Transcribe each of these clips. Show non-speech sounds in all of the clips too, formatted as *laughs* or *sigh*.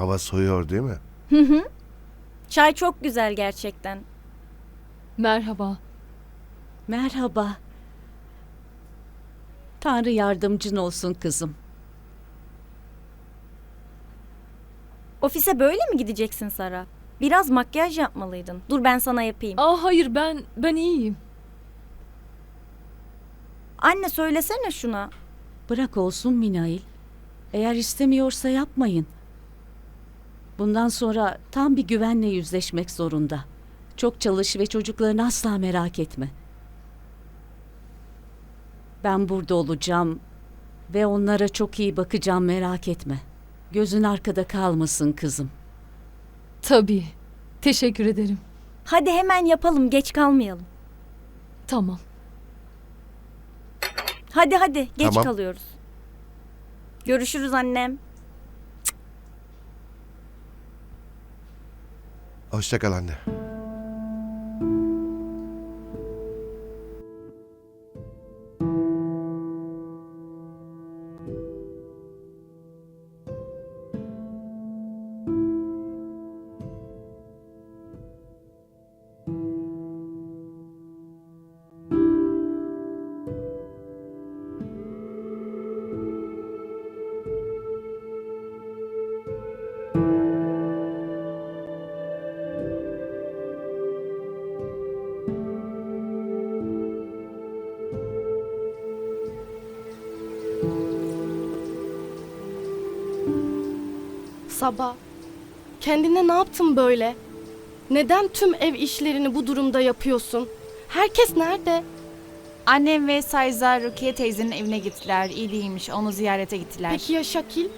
hava soğuyor değil mi? Çay çok güzel gerçekten. Merhaba. Merhaba. Tanrı yardımcın olsun kızım. Ofise böyle mi gideceksin Sara? Biraz makyaj yapmalıydın. Dur ben sana yapayım. Aa hayır ben ben iyiyim. Anne söylesene şuna. Bırak olsun Minail. Eğer istemiyorsa yapmayın. Bundan sonra tam bir güvenle yüzleşmek zorunda. Çok çalış ve çocuklarını asla merak etme. Ben burada olacağım ve onlara çok iyi bakacağım merak etme. Gözün arkada kalmasın kızım. Tabii. Teşekkür ederim. Hadi hemen yapalım geç kalmayalım. Tamam. Hadi hadi geç Tamam. kalıyoruz. Görüşürüz annem. Hoşça kal anne. Sabah. Kendine ne yaptın böyle? Neden tüm ev işlerini bu durumda yapıyorsun? Herkes nerede? Annem ve Sayza Rukiye teyzenin evine gittiler. İyi değilmiş. Onu ziyarete gittiler. Peki ya Şakil?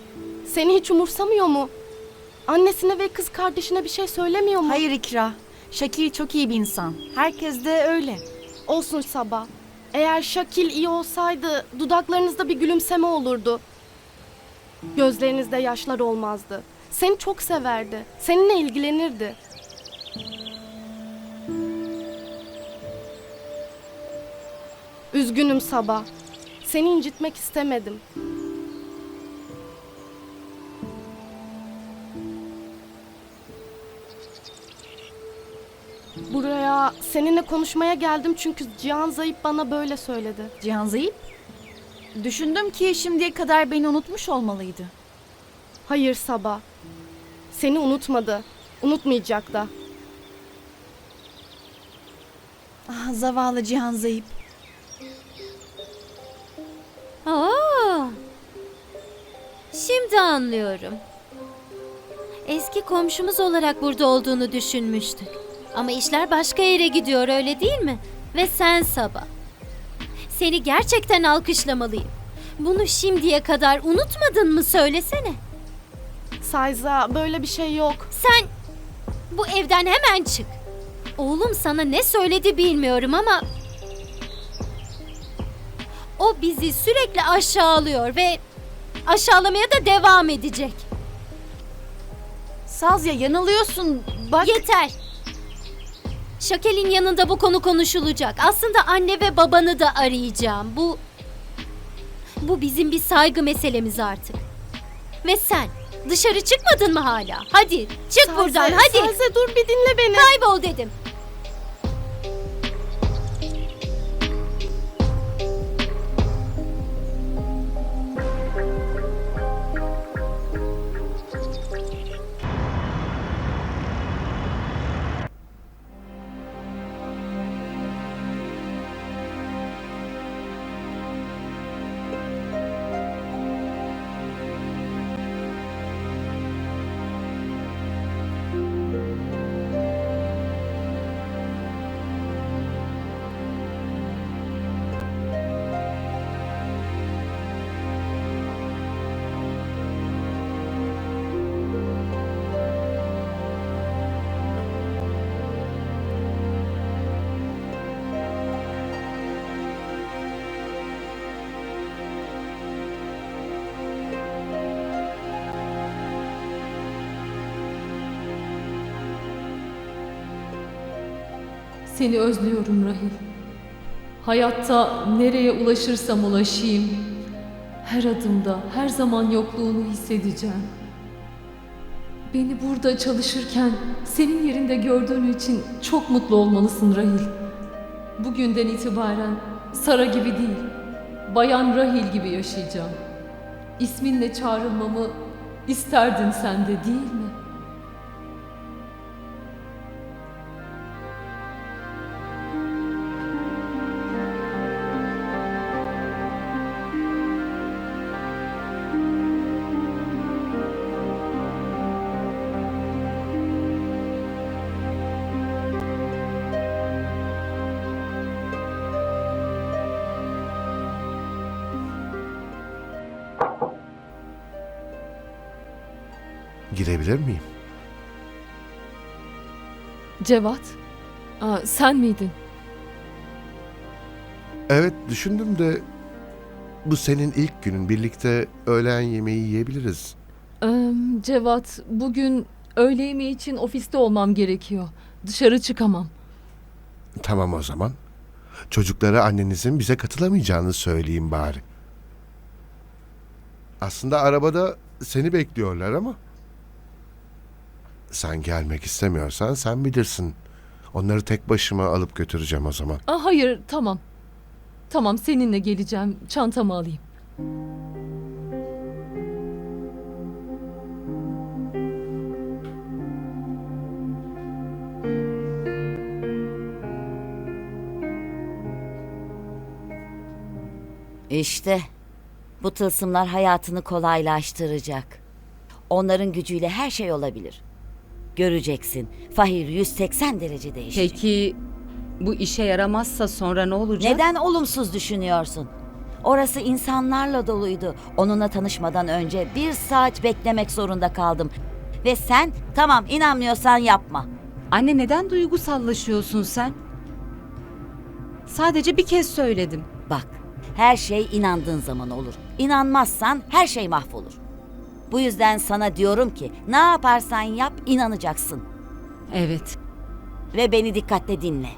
Seni hiç umursamıyor mu? Annesine ve kız kardeşine bir şey söylemiyor mu? Hayır İkra. Şakir çok iyi bir insan. Herkes de öyle. Olsun Sabah. Eğer Şakil iyi olsaydı dudaklarınızda bir gülümseme olurdu. Gözlerinizde yaşlar olmazdı. Seni çok severdi. Seninle ilgilenirdi. Üzgünüm Sabah. Seni incitmek istemedim. Buraya seninle konuşmaya geldim çünkü Cihan Zayıp bana böyle söyledi. Cihan Zayıp. Düşündüm ki şimdiye kadar beni unutmuş olmalıydı. Hayır Sabah. Seni unutmadı. Unutmayacak da. Ah zavallı Cihan Zayıp. Aa, şimdi anlıyorum. Eski komşumuz olarak burada olduğunu düşünmüştük. Ama işler başka yere gidiyor öyle değil mi? Ve sen Sabah. Seni gerçekten alkışlamalıyım. Bunu şimdiye kadar unutmadın mı söylesene. Sayza böyle bir şey yok. Sen bu evden hemen çık. Oğlum sana ne söyledi bilmiyorum ama o bizi sürekli aşağılıyor ve aşağılamaya da devam edecek. Sazya yanılıyorsun. Bak. Yeter. Şakel'in yanında bu konu konuşulacak. Aslında anne ve babanı da arayacağım. Bu bu bizim bir saygı meselemiz artık. Ve sen dışarı çıkmadın mı hala? Hadi çık Sayze, buradan hadi. Sayze dur bir dinle beni. Kaybol dedim. Seni özlüyorum Rahil. Hayatta nereye ulaşırsam ulaşayım. Her adımda, her zaman yokluğunu hissedeceğim. Beni burada çalışırken senin yerinde gördüğün için çok mutlu olmalısın Rahil. Bugünden itibaren Sara gibi değil, Bayan Rahil gibi yaşayacağım. İsminle çağrılmamı isterdin sen de değil mi? Girebilir miyim? Cevat, aa, sen miydin? Evet düşündüm de bu senin ilk günün. Birlikte öğlen yemeği yiyebiliriz. Ee, Cevat, bugün öğle yemeği için ofiste olmam gerekiyor. Dışarı çıkamam. Tamam o zaman. Çocuklara annenizin bize katılamayacağını söyleyeyim bari. Aslında arabada seni bekliyorlar ama. Sen gelmek istemiyorsan sen bilirsin. Onları tek başıma alıp götüreceğim o zaman. Aa, hayır, tamam. Tamam, seninle geleceğim. Çantamı alayım. İşte bu tılsımlar hayatını kolaylaştıracak. Onların gücüyle her şey olabilir. Göreceksin. Fahir 180 derece değişecek. Peki bu işe yaramazsa sonra ne olacak? Neden olumsuz düşünüyorsun? Orası insanlarla doluydu. Onunla tanışmadan önce bir saat beklemek zorunda kaldım. Ve sen tamam inanmıyorsan yapma. Anne neden duygusallaşıyorsun sen? Sadece bir kez söyledim. Bak her şey inandığın zaman olur. İnanmazsan her şey mahvolur. Bu yüzden sana diyorum ki ne yaparsan yap inanacaksın. Evet. Ve beni dikkatle dinle.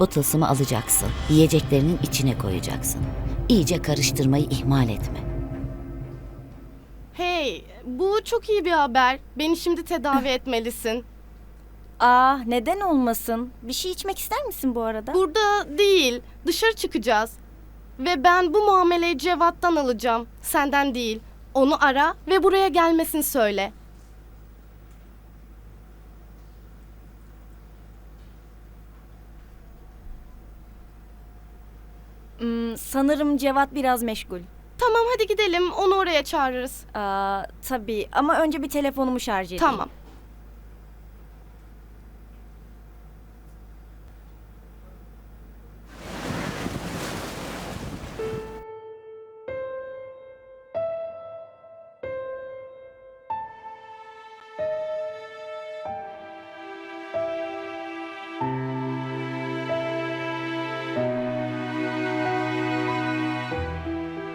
Bu tılsımı alacaksın. Yiyeceklerinin içine koyacaksın. İyice karıştırmayı ihmal etme. Hey, bu çok iyi bir haber. Beni şimdi tedavi etmelisin. Aa neden olmasın? Bir şey içmek ister misin bu arada? Burada değil, dışarı çıkacağız. Ve ben bu muameleyi Cevat'tan alacağım. Senden değil. Onu ara ve buraya gelmesini söyle. Hmm, sanırım Cevat biraz meşgul. Tamam hadi gidelim. Onu oraya çağırırız. Aa, tabii ama önce bir telefonumu şarj edeyim. Tamam.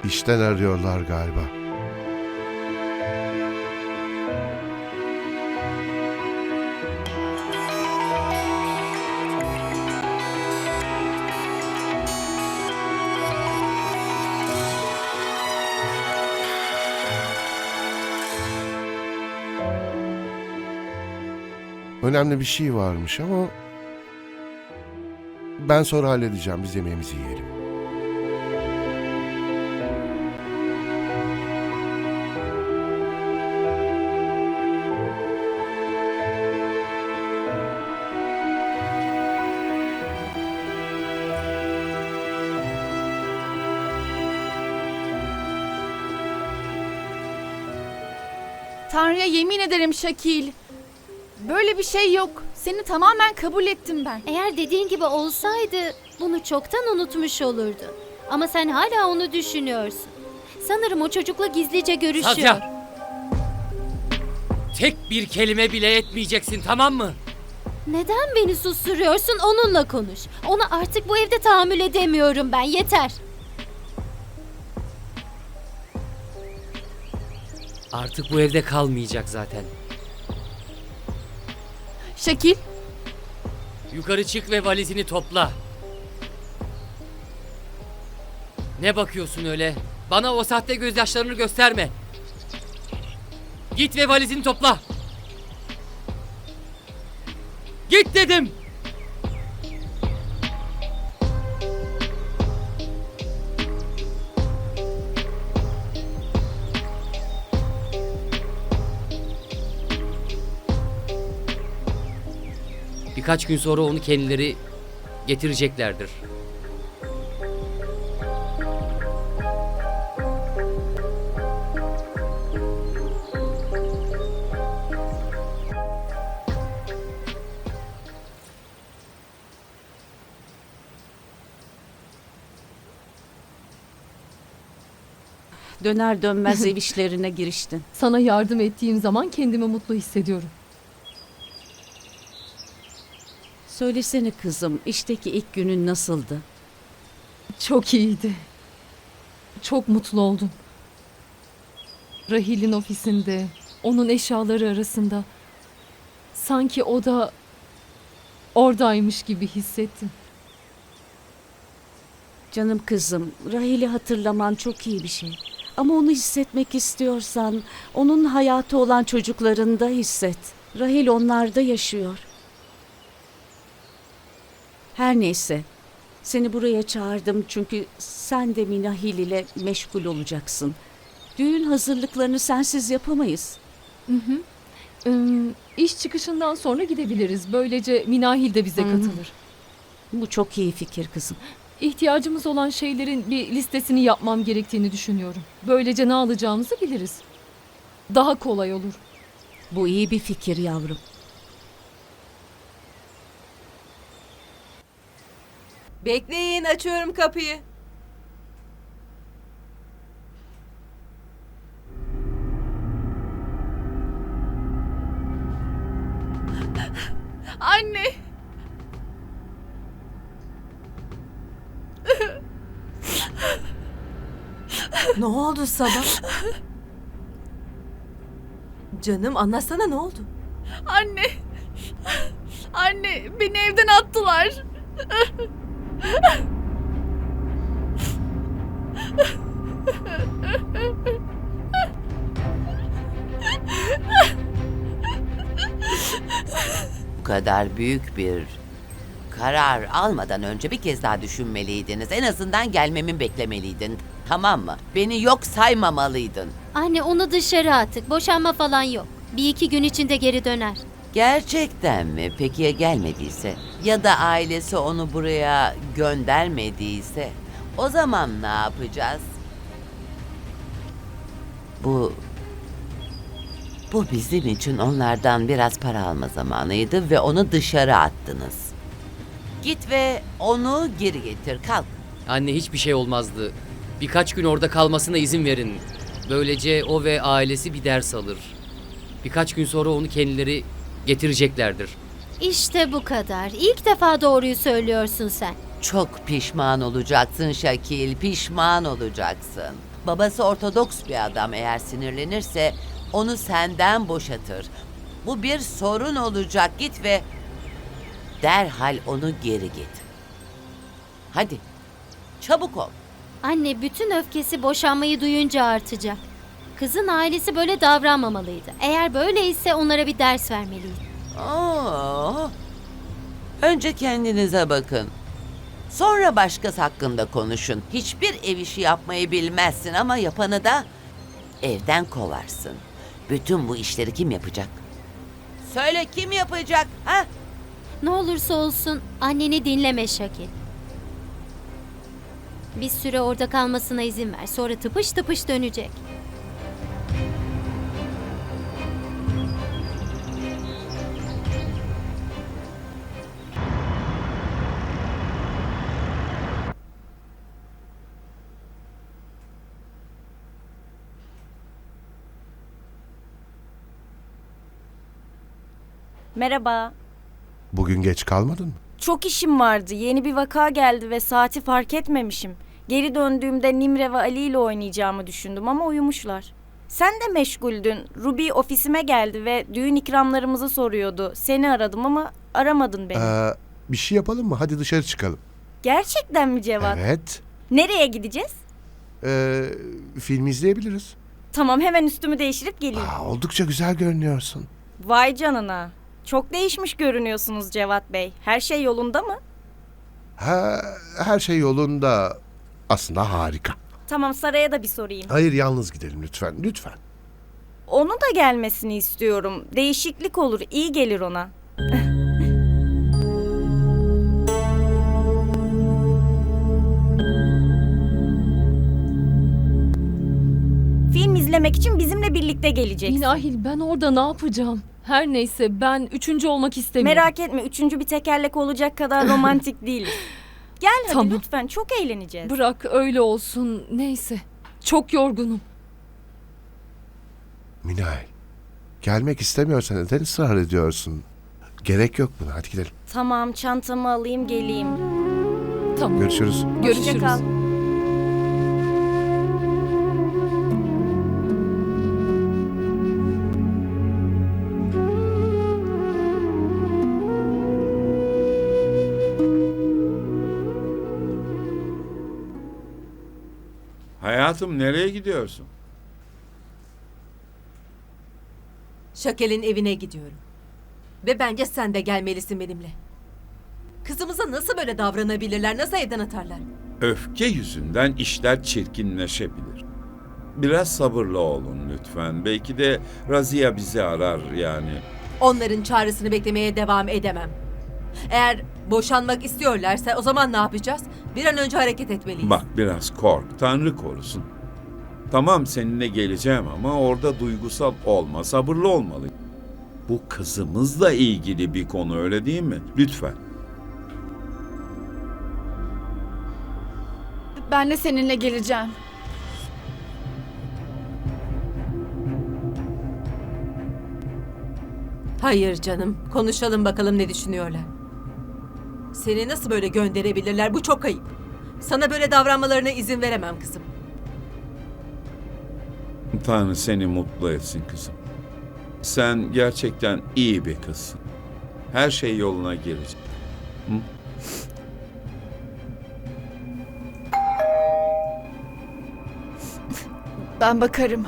İşten arıyorlar galiba. Önemli bir şey varmış ama ben sonra halledeceğim. Biz yemeğimizi yiyelim. Tanrı'ya yemin ederim Şakil. Böyle bir şey yok. Seni tamamen kabul ettim ben. Eğer dediğin gibi olsaydı bunu çoktan unutmuş olurdu. Ama sen hala onu düşünüyorsun. Sanırım o çocukla gizlice görüşüyor. Satya! Tek bir kelime bile etmeyeceksin tamam mı? Neden beni susturuyorsun? Onunla konuş. Ona artık bu evde tahammül edemiyorum ben. Yeter. Artık bu evde kalmayacak zaten. Şakil. Yukarı çık ve valizini topla. Ne bakıyorsun öyle? Bana o sahte gözyaşlarını gösterme. Git ve valizini topla. Git dedim. Birkaç gün sonra onu kendileri getireceklerdir. Döner dönmez *laughs* ev işlerine giriştin. Sana yardım ettiğim zaman kendimi mutlu hissediyorum. Söylesene kızım, işteki ilk günün nasıldı? Çok iyiydi. Çok mutlu oldum. Rahil'in ofisinde, onun eşyaları arasında. Sanki o da oradaymış gibi hissettim. Canım kızım, Rahil'i hatırlaman çok iyi bir şey. Ama onu hissetmek istiyorsan, onun hayatı olan çocuklarında hisset. Rahil onlarda yaşıyor. Her neyse, seni buraya çağırdım çünkü sen de Minahil ile meşgul olacaksın. Düğün hazırlıklarını sensiz yapamayız. Ee, iş çıkışından sonra gidebiliriz. Böylece Minahil de bize Hı hı. katılır. Bu çok iyi fikir kızım. İhtiyacımız olan şeylerin bir listesini yapmam gerektiğini düşünüyorum. Böylece ne alacağımızı biliriz. Daha kolay olur. Bu iyi bir fikir yavrum. Bekleyin açıyorum kapıyı. Anne. Ne oldu sabah? Canım anlatsana ne oldu? Anne. Anne beni evden attılar. Bu kadar büyük bir karar almadan önce bir kez daha düşünmeliydiniz. En azından gelmemi beklemeliydin. Tamam mı? Beni yok saymamalıydın. Anne onu dışarı attık. Boşanma falan yok. Bir iki gün içinde geri döner. Gerçekten mi? Peki ya gelmediyse? Ya da ailesi onu buraya göndermediyse? O zaman ne yapacağız? Bu... Bu bizim için onlardan biraz para alma zamanıydı ve onu dışarı attınız. Git ve onu geri getir. Kalk. Anne hiçbir şey olmazdı. Birkaç gün orada kalmasına izin verin. Böylece o ve ailesi bir ders alır. Birkaç gün sonra onu kendileri getireceklerdir. İşte bu kadar. İlk defa doğruyu söylüyorsun sen. Çok pişman olacaksın Şakil, pişman olacaksın. Babası Ortodoks bir adam eğer sinirlenirse onu senden boşatır. Bu bir sorun olacak git ve derhal onu geri getir. Hadi çabuk ol. Anne bütün öfkesi boşanmayı duyunca artacak. Kızın ailesi böyle davranmamalıydı. Eğer böyleyse onlara bir ders vermeliydi. Oo. Önce kendinize bakın. Sonra başkası hakkında konuşun. Hiçbir ev işi yapmayı bilmezsin ama yapanı da evden kovarsın. Bütün bu işleri kim yapacak? Söyle kim yapacak? Ha? Ne olursa olsun anneni dinleme Şakil. Bir süre orada kalmasına izin ver. Sonra tıpış tıpış dönecek. Merhaba. Bugün geç kalmadın mı? Çok işim vardı. Yeni bir vaka geldi ve saati fark etmemişim. Geri döndüğümde Nimre ve Ali ile oynayacağımı düşündüm ama uyumuşlar. Sen de meşguldün. Ruby ofisime geldi ve düğün ikramlarımızı soruyordu. Seni aradım ama aramadın beni. Ee, bir şey yapalım mı? Hadi dışarı çıkalım. Gerçekten mi Cevat? Evet. Nereye gideceğiz? Ee, film izleyebiliriz. Tamam hemen üstümü değiştirip geleyim. Aa, oldukça güzel görünüyorsun. Vay canına. Çok değişmiş görünüyorsunuz Cevat Bey. Her şey yolunda mı? Ha, her şey yolunda. Aslında harika. Tamam Saray'a da bir sorayım. Hayır yalnız gidelim lütfen. Lütfen. Onu da gelmesini istiyorum. Değişiklik olur, iyi gelir ona. *laughs* Film izlemek için bizimle birlikte geleceksin. Minahil ben orada ne yapacağım? Her neyse ben üçüncü olmak istemiyorum. Merak etme, üçüncü bir tekerlek olacak kadar romantik *laughs* değiliz. Gel hadi Tamam. lütfen, çok eğleneceğiz. Bırak öyle olsun. Neyse. Çok yorgunum. Minay. Gelmek istemiyorsan neden ısrar ediyorsun? Gerek yok buna. Hadi gidelim. Tamam, çantamı alayım geleyim. Tamam. Görüşürüz. Görüşürüz. Hoşça kal. Hayatım nereye gidiyorsun? Şakel'in evine gidiyorum. Ve bence sen de gelmelisin benimle. Kızımıza nasıl böyle davranabilirler? Nasıl evden atarlar? Öfke yüzünden işler çirkinleşebilir. Biraz sabırlı olun lütfen. Belki de Razia bizi arar yani. Onların çağrısını beklemeye devam edemem. Eğer boşanmak istiyorlarsa o zaman ne yapacağız? Bir an önce hareket etmeliyiz. Bak biraz kork, Tanrı korusun. Tamam seninle geleceğim ama orada duygusal olma, sabırlı olmalı. Bu kızımızla ilgili bir konu öyle değil mi? Lütfen. Ben de seninle geleceğim. Hayır canım. Konuşalım bakalım ne düşünüyorlar. Seni nasıl böyle gönderebilirler? Bu çok ayıp. Sana böyle davranmalarına izin veremem kızım. Tanrı seni mutlu etsin kızım. Sen gerçekten iyi bir kızsın. Her şey yoluna girecek. Ben bakarım.